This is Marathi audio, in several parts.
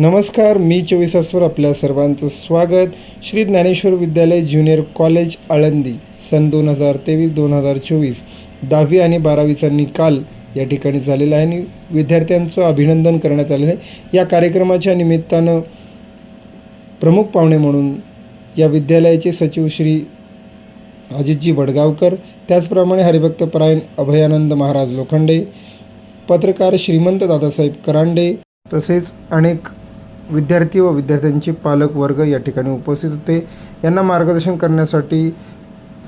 नमस्कार मी चोवीसासवर आपल्या सर्वांचं स्वागत. श्री ज्ञानेश्वर विद्यालय ज्युनियर कॉलेज आळंदी सन दोन हजार तेवीस दोन हजार चोवीस. दहावी आणि बारावीचा निकाल या ठिकाणी झालेला आहे आणि विद्यार्थ्यांचं अभिनंदन करण्यात आलेलं आहे. या कार्यक्रमाच्या निमित्तानं प्रमुख पाहुणे म्हणून या विद्यालयाचे सचिव श्री अजितजी वडगावकर त्याचप्रमाणे हरिभक्त परायण अभयानंद महाराज लोखंडे पत्रकार श्रीमंत दादासाहेब करांडे तसेच अनेक विद्यार्थी व विद्यार्थ्यांचे पालक वर्ग या ठिकाणी उपस्थित होते. यांना मार्गदर्शन करण्यासाठी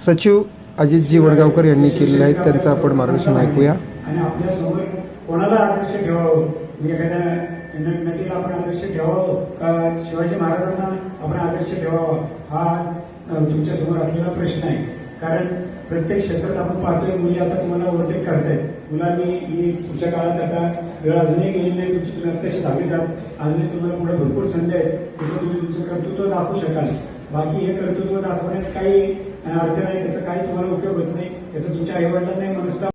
सचिव अजितजी वडगावकर यांनी केलेले आहेत. त्यांचं आपण मार्गदर्शन ऐकूया. आणि आपल्या कोणाला आदर्श ठेवावं? म्हणजे एखाद्या आपण आदर्श ठेवावं? का शिवाजी महाराजांना आपण आदर्श ठेवावा? हा अ, तुमच्यासमोर असलेला प्रश्न आहे. कारण प्रत्येक क्षेत्रात आपण पाहतोय मुली आता तुम्हाला ओव्हरटेक करतायत. मुलांनी मी पुढच्या काळात आता वेळ अजूनही गेली नाही तुमची तुम्ही अत्यक्ष दहावीत अजूनही तुम्हाला पुढे भरपूर संधी आहेत. तिथे तुम्ही तुमचं कर्तृत्व दाखवू शकाल. बाकी हे कर्तृत्व दाखवण्यात काही अर्थ नाही त्याचा काही तुम्हाला उपयोग होत नाही. त्याचा तुमच्या आईवडिलांनाही मनस्ता